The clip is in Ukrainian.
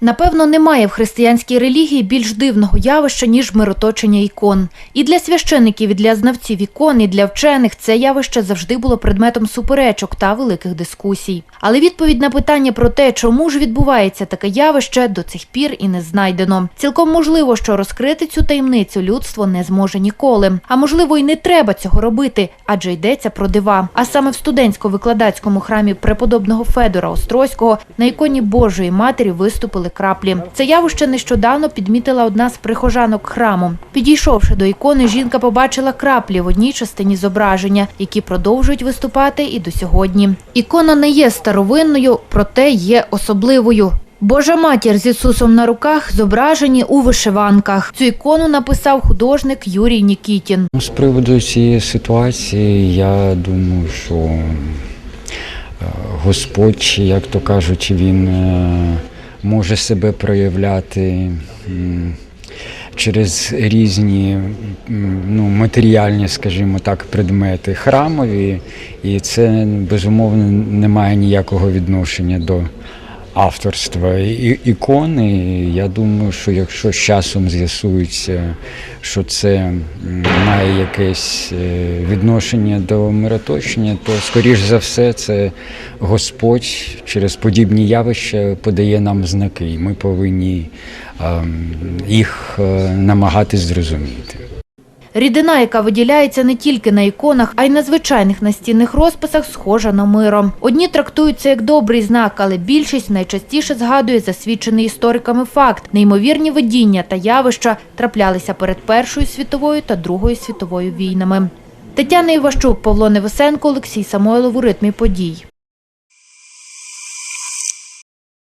Напевно, немає в християнській релігії більш дивного явища, ніж мироточення ікон. І для священиків, і для знавців ікон, і для вчених це явище завжди було предметом суперечок та великих дискусій. Але відповідь на питання про те, чому ж відбувається таке явище, до цих пір і не знайдено. Цілком можливо, що розкрити цю таємницю людство не зможе ніколи. А можливо, й не треба цього робити, адже йдеться про дива. А саме в студентсько-викладацькому храмі преподобного Федора Острозького на іконі Божої Матері виступили краплі. Це явище нещодавно підмітила одна з прихожанок храму. Підійшовши до ікони, жінка побачила краплі в одній частині зображення, які продовжують виступати і до сьогодні. Ікона не є старовинною, проте є особливою. Божа матір з Ісусом на руках зображені у вишиванках. Цю ікону написав художник Юрій Нікітін. З приводу цієї ситуації, я думаю, що е, Господь, як то кажуть, він е, може себе проявляти через різні ну, матеріальні, скажімо так, предмети храмові, і це безумовно не має ніякого відношення до авторства і- ікони. Я думаю, що якщо з часом з'ясується, що це має якесь е, відношення до мироточення, то скоріш за все це Господь через подібні явища подає нам знаки, і ми повинні ем, їх е, намагатись зрозуміти. Рідина, яка виділяється не тільки на іконах, а й на звичайних настінних розписах, схожа на миро. Одні трактують це як добрий знак, але більшість найчастіше згадує засвідчений істориками факт. Неймовірні видіння та явища траплялися перед Першою світовою та Другою світовою війнами. Тетяна Іващук, Павло Невесенко, Олексій Самойлов у ритмі подій.